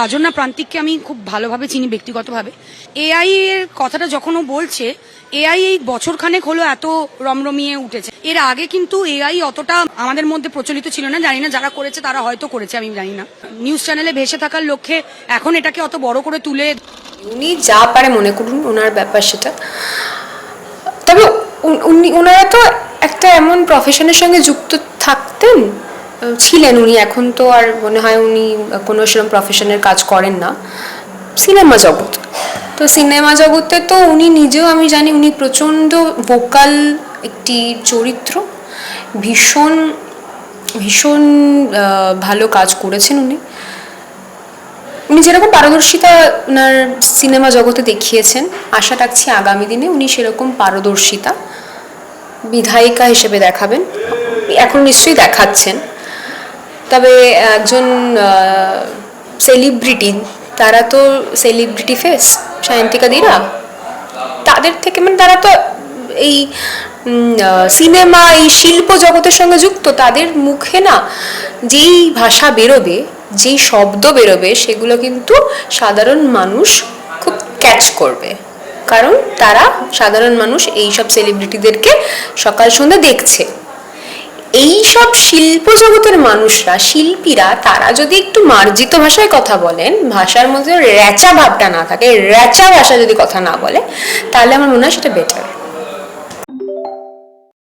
রাজন্না প্রান্তিককে আমি খুব ভালোভাবে চিনি ব্যক্তিগতভাবে। এআই এর কথাটা যখন ও বলছে এআই এই বছর খানেক হলো এত রমরমিয়ে উঠেছে। এর আগে কিন্তু এআই অতটা আমাদের মধ্যে প্রচলিত ছিল না, জানি না যারা করেছে তারা হয়তো করেছে, আমি জানি না। নিউজ চ্যানেলে ভেসে থাকার লক্ষ্যে এখন এটাকে অত বড় করে তুলে উনি যা পারে মনে করুন ওনার ব্যাপার সেটা। তবে উনি ওনারা তো একটা এমন প্রফেশনের সঙ্গে যুক্ত থাকতেন ছিলেন উনি। এখন তো আর মনে হয় উনি কোনো সেরকম প্রফেশনের কাজ করেন না। সিনেমা জগৎ। তো সিনেমা জগতে তো উনি নিজেও আমি জানি উনি প্রচণ্ড ভোকাল একটি চরিত্র। ভীষণ ভীষণ ভালো কাজ করেছেন উনি। উনি যেরকম পারদর্শিতা ওনার সিনেমা জগতে দেখিয়েছেন, আশা রাখছি আগামী দিনে উনি সেরকম পারদর্শিতা বিধায়িকা হিসেবে দেখাবেন। এখন নিশ্চয়ই দেখাচ্ছেন। তবে একজন সেলিব্রিটি তারা তো সেলিব্রিটি ফেস সায়ন্তিকা দিরা। তাদের থেকে মানে তারা তো এই সিনেমা এই শিল্প জগতের সঙ্গে যুক্ত, তাদের মুখে না যেই ভাষা বেরোবে, যেই শব্দ বেরোবে, সেগুলো কিন্তু সাধারণ মানুষ খুব ক্যাচ করবে। কারণ তারা সাধারণ মানুষ, এই সব সেলিব্রিটিদেরকে সকাল সন্ধ্যা দেখছে। এই সব শিল্প জগতের মানুষরা, শিল্পীরা, তারা যদি একটু মার্জিত ভাষায় কথা বলেন, ভাষার মধ্যে র্যাচা ভাবটা না থাকে রেচা ভাষা যদি কথা না বলে, তাহলে আমার মনে হয় সেটা বেটার